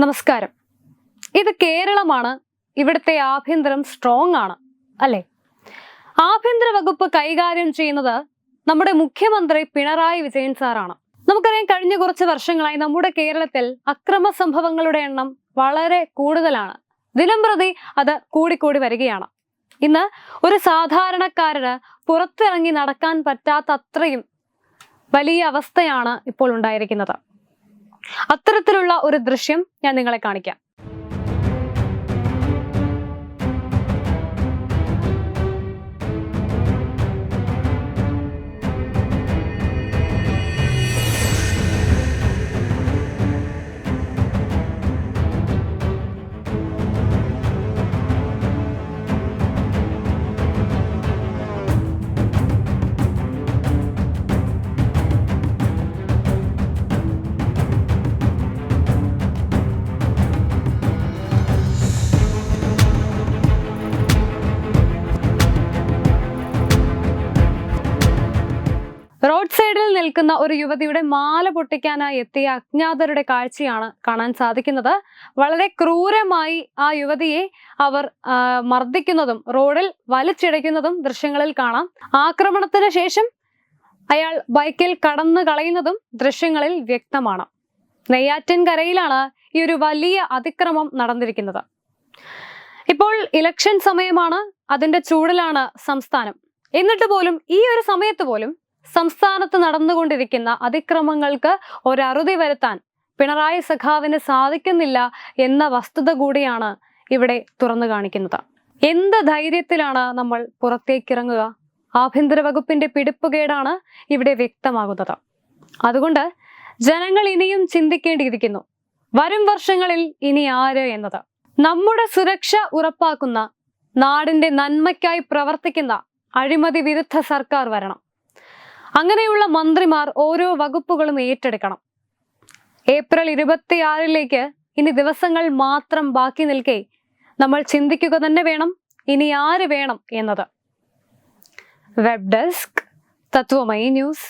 നമസ്കാരം. ഇത് കേരളമാണ്. ഇവിടുത്തെ ആഭ്യന്തരം സ്ട്രോങ് ആണ്. അല്ലെ? ആഭ്യന്തര വകുപ്പ് കൈകാര്യം ചെയ്യുന്നത് നമ്മുടെ മുഖ്യമന്ത്രി പിണറായി വിജയൻ സാറാണ്. നമുക്കറിയാം കഴിഞ്ഞ കുറച്ച് വർഷങ്ങളായി നമ്മുടെ കേരളത്തിൽ അക്രമ സംഭവങ്ങളുടെ എണ്ണം വളരെ കൂടുതലാണ്. ദിനംപ്രതി അത് കൂടിക്കൂടി വരികയാണ്. ഇന്ന് ഒരു സാധാരണക്കാരന് പുറത്തിറങ്ങി നടക്കാൻ പറ്റാത്ത അത്രയും വലിയ അവസ്ഥയാണ് ഇപ്പോൾ ഉണ്ടായിരിക്കുന്നത്. അത്തരത്തിലുള്ള ഒരു ദൃശ്യം ഞാൻ നിങ്ങളെ കാണിക്കാം. റോഡ് സൈഡിൽ നിൽക്കുന്ന ഒരു യുവതിയുടെ മാല പൊട്ടിക്കാനായി എത്തിയ അജ്ഞാതരുടെ കാഴ്ചയാണ് കാണാൻ സാധിക്കുന്നത്. വളരെ ക്രൂരമായി ആ യുവതിയെ അവർ മർദ്ദിക്കുന്നതും റോഡിൽ വലിച്ചിഴയ്ക്കുന്നതും ദൃശ്യങ്ങളിൽ കാണാം. ആക്രമണത്തിന് ശേഷം അയാൾ ബൈക്കിൽ കടന്നു കളയുന്നതും ദൃശ്യങ്ങളിൽ വ്യക്തമാണ്. നെയ്യാറ്റിൻകരയിലാണ് ഈ ഒരു വലിയ അതിക്രമം നടന്നിരിക്കുന്നത്. ഇപ്പോൾ ഇലക്ഷൻ സമയമാണ് അതിന്റെ ചൂടിലാണ് സംസ്ഥാനം. എന്നിട്ട് പോലും ഈ ഒരു സമയത്ത് പോലും സംസ്ഥാനത്ത് നടന്നുകൊണ്ടിരിക്കുന്ന അതിക്രമങ്ങൾക്ക് ഒരറുതി വരുത്താൻ പിണറായി സഖാവിന് സാധിക്കുന്നില്ല എന്ന വസ്തുത കൂടിയാണ് ഇവിടെ തുറന്നു കാണിക്കുന്നത്. എന്ത് ധൈര്യത്തിലാണ് നമ്മൾ പുറത്തേക്കിറങ്ങുക? ആഭ്യന്തര വകുപ്പിന്റെ പിടിപ്പുകേടാണ് ഇവിടെ വ്യക്തമാകുന്നത്. അതുകൊണ്ട് ജനങ്ങൾ ഇനിയും ചിന്തിക്കേണ്ടിയിരിക്കുന്നു. വരും വർഷങ്ങളിൽ ഇനി ആര് എന്നത്? നമ്മുടെ സുരക്ഷ ഉറപ്പാക്കുന്ന നാടിന്റെ നന്മയ്ക്കായി പ്രവർത്തിക്കുന്ന അഴിമതി വിരുദ്ധ സർക്കാർ വരണം. അങ്ങനെയുള്ള മന്ത്രിമാർ ഓരോ വകുപ്പുകളും ഏറ്റെടുക്കണം. ഏപ്രിൽ ഇരുപത്തിയാറിലേക്ക് ഇനി ദിവസങ്ങൾ മാത്രം ബാക്കി നിൽക്കെ നമ്മൾ ചിന്തിക്കുക തന്നെ വേണം ഇനി ആര് വേണം എന്നത്. Web desk Tatwamayi news